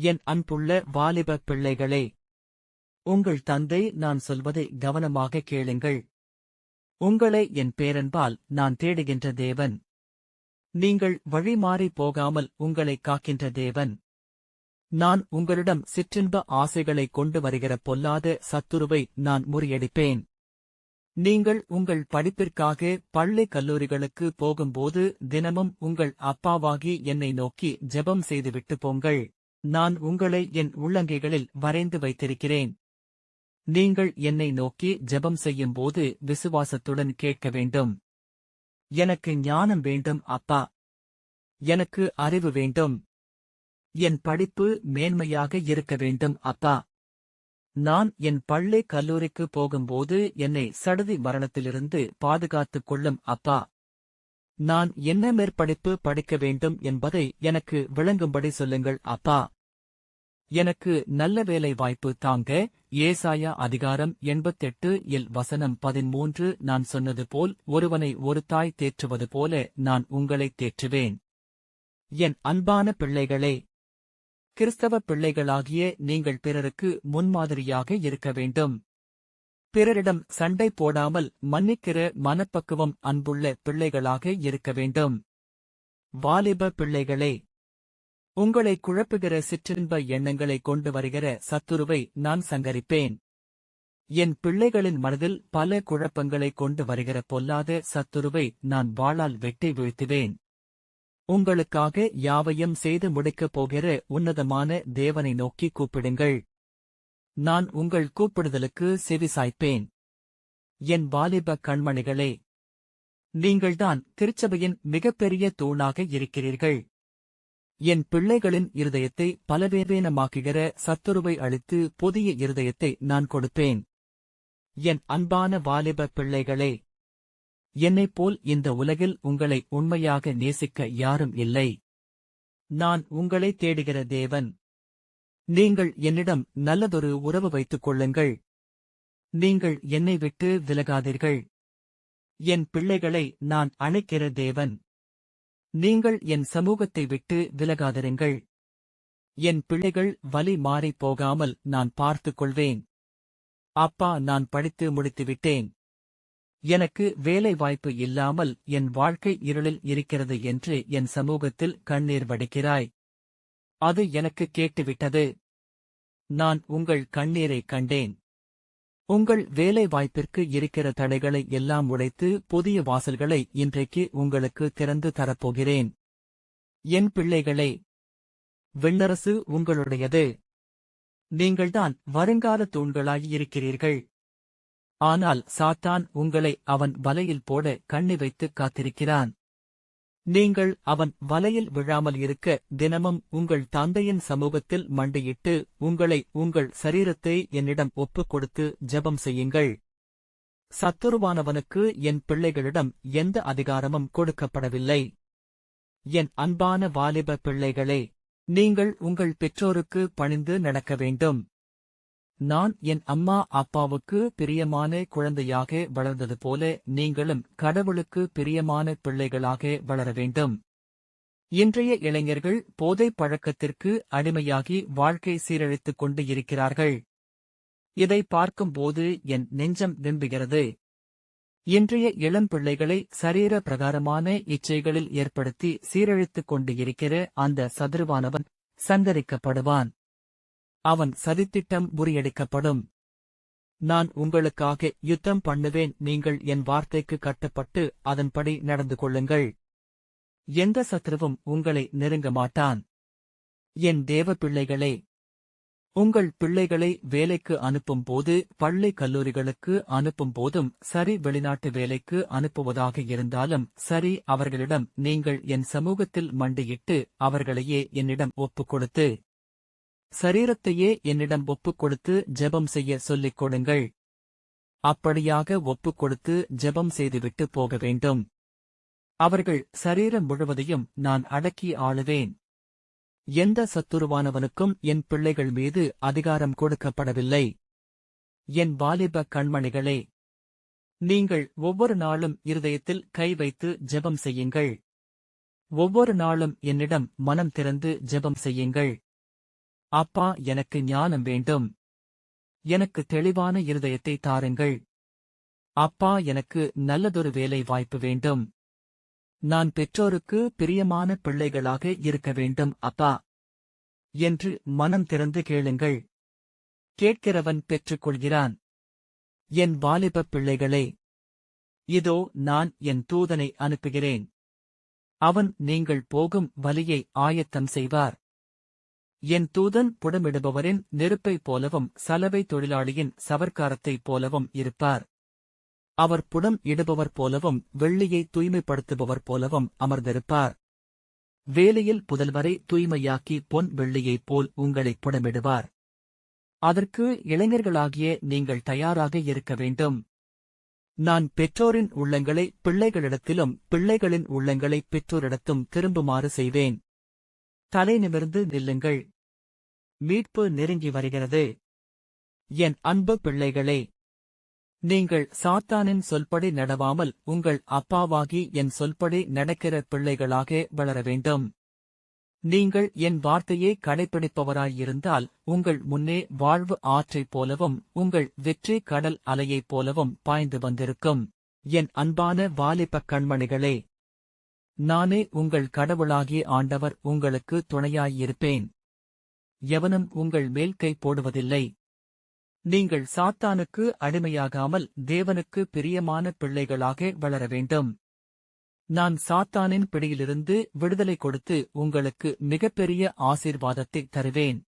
என் அன்புள்ள வாலிப பிள்ளைகளே உங்கள் தந்தை நான் சொல்வதை கவனமாக கேளுங்கள். உங்களை என் பேரன்பால் நான் தேடுகின்ற தேவன். நீங்கள் வழிமாறி போகாமல் உங்களை காக்கின்ற தேவன். நான் உங்களிடம் சிற்றின்ப ஆசைகளை கொண்டு வருகிற பொல்லாத சத்துருவை நான் முறியடிப்பேன். நீங்கள் உங்கள் படிப்பிற்காக பள்ளி கல்லூரிகளுக்கு போகும்போது தினமும் உங்கள் அப்பாவாகி என்னை நோக்கி ஜெபம் செய்துவிட்டு போங்கள். நான் உங்களை என் உள்ளங்கைகளில் வரைந்து வைத்திருக்கிறேன். நீங்கள் என்னை நோக்கி ஜெபம் செய்யும்போது விசுவாசத்துடன் கேட்க வேண்டும். எனக்கு ஞானம் வேண்டும் அப்பா. எனக்கு அறிவு வேண்டும். என் படிப்பு மேன்மையாக இருக்க வேண்டும் அப்பா. நான் என் பள்ளி கல்லூரிக்கு போகும்போது என்னை சடுதி மரணத்திலிருந்து பாதுகாத்துக் கொள்ளும் அப்பா. நான் என்ன மேற்படிப்பு படிக்க வேண்டும் என்பதை எனக்கு விளங்கும்படி சொல்லுங்கள் அப்பா. எனக்கு நல்ல வேலை வாய்ப்பு தாங்க. ஏசாயா அதிகாரம் எண்பத்தெட்டு இல் வசனம் பதிமூன்று நான் சொன்னது போல் ஒருவனை ஒரு தாய் தேற்றுவது போல நான் உங்களை தேற்றுவேன். என் அன்பான பிள்ளைகளே கிறிஸ்தவ பிள்ளைகளாகிய நீங்கள் பிறருக்கு முன்மாதிரியாக இருக்க வேண்டும். பிறரிடம் சண்டை போடாமல் மன்னிக்கிற மனப்பக்குவம் அன்புள்ள பிள்ளைகளாக இருக்க வேண்டும். வாலிப பிள்ளைகளே உங்களை குழப்புகிற சிற்றின்ப எண்ணங்களை கொண்டு வருகிற சத்துருவை நான் சங்கரிப்பேன். என் பிள்ளைகளின் மனதில் பல குழப்பங்களை கொண்டு வருகிற பொல்லாத சத்துருவை நான் வாளால் வெட்டி வீழ்த்துவேன். உங்களுக்காக யாவையும் செய்து முடிக்கப் போகிற உன்னதமான தேவனை நோக்கி கூப்பிடுங்கள். நான் உங்கள் கூப்பிடுதலுக்கு செவிசாய்ப்பேன் என் வாலிப கண்மணிகளே நீங்கள்தான் திருச்சபையின் மிகப்பெரிய தூணாக இருக்கிறீர்கள். என் பிள்ளைகளின் இருதயத்தை பலவேவேனமாக்குகிற சத்துருவை அளித்து புதிய இருதயத்தை நான் கொடுப்பேன். என் அன்பான வாலிப பிள்ளைகளே என்னைப் போல் இந்த உலகில் உங்களை உண்மையாக நேசிக்க யாரும் இல்லை. நான் உங்களை தேடுகிற தேவன். நீங்கள் என்னிடம் நல்லதொரு உறவு வைத்துக் கொள்ளுங்கள். நீங்கள் என்னை விட்டு விலகாதீர்கள். என் பிள்ளைகளை நான் அழைக்கிற தேவன். நீங்கள் என் சமூகத்தை விட்டு விலகாதிருங்கள். என் பிள்ளைகள் வலி மாறிப் போகாமல் நான் பார்த்துக் கொள்வேன் அப்பா நான் படித்து முடித்துவிட்டேன். எனக்கு வேலை வாய்ப்பு இல்லாமல் என் வாழ்க்கை இருளில் இருக்கிறது என்று என் சமூகத்தில் கண்ணீர் வடிக்கிறாய். அது எனக்கு கேட்டுவிட்டது. நான் உங்கள் கண்ணீரை கண்டேன். உங்கள் வேலை வாய்ப்பிற்கு இருக்கிற தடைகளை எல்லாம் உடைத்து புதிய வாசல்களை இன்றைக்கு உங்களுக்கு திறந்து தரப்போகிறேன். என் பிள்ளைகளே விண்ணரசு உங்களுடையது. நீங்கள்தான் வருங்கால தூண்களாயிருக்கிறீர்கள் ஆனால் சாத்தான் உங்களை அவன் வலையில் போட கண்ணி வைத்து காத்திருக்கிறான். நீங்கள் அவன் வலையில் விழாமல் இருக்க தினமும் உங்கள் தந்தையின் சமூகத்தில் மண்டியிட்டு உங்களை உங்கள் சரீரத்தை என்னிடம் ஒப்புக் கொடுத்து ஜெபம் செய்யுங்கள். சத்துருவானவனுக்கு என் பிள்ளைகளிடம் எந்த அதிகாரமும் கொடுக்கப்படவில்லை. என் அன்பான வாலிப பிள்ளைகளே நீங்கள் உங்கள் பெற்றோருக்கு பணிந்து நடக்க வேண்டும். நான் என் அம்மா அப்பாவுக்கு பிரியமான குழந்தையாக வளர்ந்தது போல நீங்களும் கடவுளுக்கு பிரியமான பிள்ளைகளாக வளர வேண்டும். இன்றைய இளைஞர்கள் போதைப் பழக்கத்திற்கு அடிமையாகி வாழ்க்கை சீரழித்துக் கொண்டு இருக்கிறார்கள். இதை பார்க்கும்போது என் நெஞ்சம் விம்புகிறது இன்றைய இளம் பிள்ளைகளை சரீர பிரகாரமான இச்சைகளில் ஏற்படுத்தி சீரழித்துக் கொண்டு இருக்கிற அந்த சதுருவானவன் சந்தரிக்கப்படுவான் அவன் சதித்திட்டம் முறியடிக்கப்படும். நான் உங்களுக்காக யுத்தம் பண்ணுவேன் நீங்கள் என் வார்த்தைக்கு கட்டப்பட்டு அதன்படி நடந்து கொள்ளுங்கள். எந்த சத்ருவும் உங்களை நெருங்க மாட்டான். என் தேவ பிள்ளைகளே உங்கள் பிள்ளைகளை வேலைக்கு அனுப்பும் போது பள்ளி கல்லூரிகளுக்கு அனுப்பும் போதும் சரி வெளிநாட்டு வேலைக்கு அனுப்புவதாக இருந்தாலும் சரி அவர்களிடம் நீங்கள் என் சமூகத்தில் மண்டியிட்டு அவர்களையே என்னிடம் ஒப்புக் கொடுத்து சரீரத்தையே என்னிடம் ஒப்புக் கொடுத்து ஜெபம் செய்ய சொல்லிக் கொடுங்கள். அப்படியாக ஒப்புக் கொடுத்து ஜெபம் செய்துவிட்டு போக வேண்டும். அவர்கள் சரீரம் முழுவதையும் நான் அடக்கி ஆளுவேன். எந்த சத்துருவானவனுக்கும் என் பிள்ளைகள் மீது அதிகாரம் கொடுக்கப்படவில்லை. என் வாலிப கண்மணிகளே நீங்கள் ஒவ்வொரு நாளும் இருதயத்தில் கை வைத்து ஜெபம் செய்யுங்கள். ஒவ்வொரு நாளும் என்னிடம் மனம் திறந்து ஜெபம் செய்யுங்கள். அப்பா எனக்கு ஞானம் வேண்டும். எனக்கு தெளிவான இருதயத்தை தாருங்கள். அப்பா எனக்கு நல்லதொரு வேலை வாய்ப்பு வேண்டும். நான் பெற்றோருக்கு பிரியமான பிள்ளைகளாக இருக்க வேண்டும் அப்பா என்று மனம் திறந்து கேளுங்கள். கேட்கிறவன் பெற்றுக்கொள்கிறான். என் வாலிபப் பிள்ளைகளே இதோ நான் என் தூதனை அனுப்புகிறேன். அவன் நீங்கள் போகும் வலியை ஆயத்தம் செய்வார். என் தூதன் புடமிடுபவரின் நெருப்பைப் போலவும் சலவை தொழிலாளியின் சவர்க்காரத்தைப் போலவும் இருப்பார். அவர் புடம் இடுபவர் போலவும் வெள்ளியை தூய்மைப்படுத்துபவர் போலவும் அமர்ந்திருப்பார். வேலையில் புதல்வரை தூய்மையாக்கி பொன் வெள்ளியைப் போல் உங்களை புடமிடுவார். அதற்கு இளைஞர்களாகிய நீங்கள் தயாராக இருக்க வேண்டும். நான் பெற்றோரின் உள்ளங்களை பிள்ளைகளிடத்திலும் பிள்ளைகளின் உள்ளங்களை பெற்றோரிடத்தும் திரும்புமாறு செய்வேன். தலை நிமிர்ந்து நில்லுங்கள். மீட்பு நெருங்கி வருகிறது. என் அன்பு பிள்ளைகளே நீங்கள் சாத்தானின் சொல்படி நடவாமல் உங்கள் அப்பாவாகி என் சொல்படி நடக்கிற பிள்ளைகளாக வளர வேண்டும். நீங்கள் என் வார்த்தையை கடைப்பிடிப்பவராயிருந்தால் உங்கள் முன்னே வாழ்வு ஆற்றைப் போலவும் உங்கள் வெற்றி கடல் அலையைப் போலவும் பாய்ந்து வந்திருக்கும். என் அன்பான வாலிபக் கண்மணிகளே நானே உங்கள் கடவுளாகிய ஆண்டவர் உங்களுக்கு துணையாயிருப்பேன். எவனும் உங்கள் மேல் கை போடுவதில்லை. நீங்கள் சாத்தானுக்கு அடிமையாகாமல் தேவனுக்கு பிரியமான பிள்ளைகளாக வளர வேண்டும். நான் சாத்தானின் பிடியிலிருந்து விடுதலை கொடுத்து உங்களுக்கு மிகப்பெரிய ஆசீர்வாதத்தை தருவேன்.